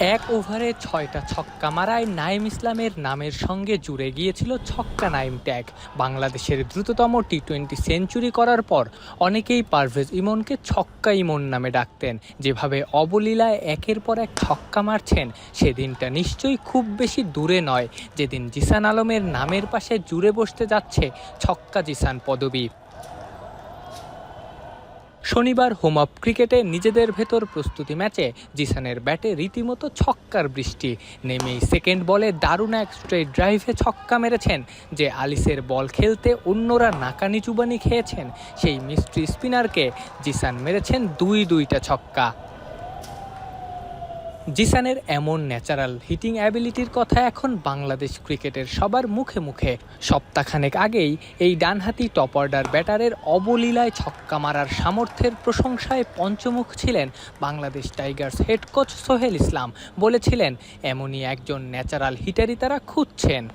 এক ওভারে ছয়টা ছক্কা মারায় নাইম ইসলামের নামের সঙ্গে জুড়ে গিয়েছিল ছক্কা নাইম ট্যাগ বাংলাদেশের দ্রুততম টি টোয়েন্টি সেঞ্চুরি করার পর অনেকেই পারভেজ ইমনকে ছক্কা ইমন নামে ডাকতেন। যেভাবে অবলীলায় একের পর এক ছক্কা মারছেন, সেদিনটা নিশ্চয়ই খুব বেশি দূরে নয়। যেদিন জিসান আলমের নামের পাশে জুড়ে বসতে যাচ্ছে ছক্কা জিসান পদবী। শনিবার হোম আপ ক্রিকেটে নিজেদের ভেতর প্রস্তুতি ম্যাচে জিসানের ব্যাটে রীতিমতো ছক্কার বৃষ্টি। নেমেই সেকেন্ড বলে দারুণ এক স্ট্রেট ড্রাইভে ছক্কা মেরেছেন, যে আলিসের বল খেলতে অন্যরা নাকানি চুবানি খেয়েছেন। সেই মিস্ট্রি স্পিনারকে জিসান মেরেছেন দুই দুইটা ছক্কা। জিসানের এমন ন্যাচারাল হিটিং অ্যাবিলিটির কথা এখন বাংলাদেশ ক্রিকেটের সবার মুখে মুখে। সপ্তাহখানেক আগেই এই ডানহাতি টপ অর্ডার ব্যাটারের অবলীলায় ছক্কা মারার সামর্থ্যের প্রশংসায় পঞ্চমুখ ছিলেন Bangladesh tigers head coach Sohel Islam, বলেছিলেন, এমনই একজন ন্যাচারাল হিটারই তারা খুঁজছেন।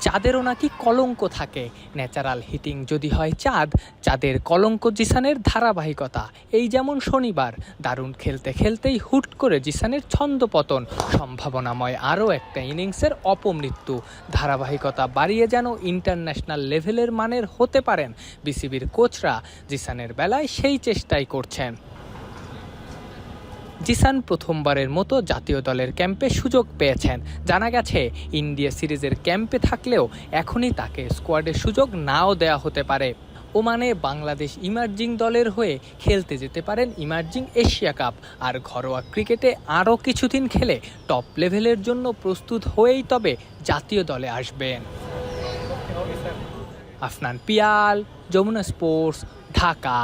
চাঁদেরও নাকি কলঙ্ক থাকে। ন্যাচারাল হিটিং যদি হয় চাঁদ, চাঁদের কলঙ্ক জিসানের ধারাবাহিকতা। এই যেমন শনিবার, দারুণ খেলতে খেলতেই হুট করে জিসানের ছন্দপতন সম্ভাবনাময় আরও একটা ইনিংসের অপমৃত্যু। ধারাবাহিকতা বাড়িয়ে যেন ইন্টারন্যাশনাল লেভেলের মানের হতে পারেন বিসিবির কোচরা, জিসানের বেলায় সেই চেষ্টাই করছেন। জিসান প্রথমবারের মতো জাতীয় দলের ক্যাম্পে সুযোগ পেয়েছেন। জানা গেছে, ইন্ডিয়া সিরিজের ক্যাম্পে থাকলেও এখনই তাকে স্কোয়াডে সুযোগ নাও দেওয়া হতে পারে। ওমানে বাংলাদেশ ইমার্জিং দলের হয়ে খেলতে যেতে পারেন ইমার্জিং এশিয়া কাপ। আর ঘরোয়া ক্রিকেটে আরও কিছুদিন খেলে টপ লেভেলের জন্য প্রস্তুত হয়েই তবে জাতীয় দলে আসবেন। আফনান পিয়াল, যমুনা স্পোর্টস, ঢাকা।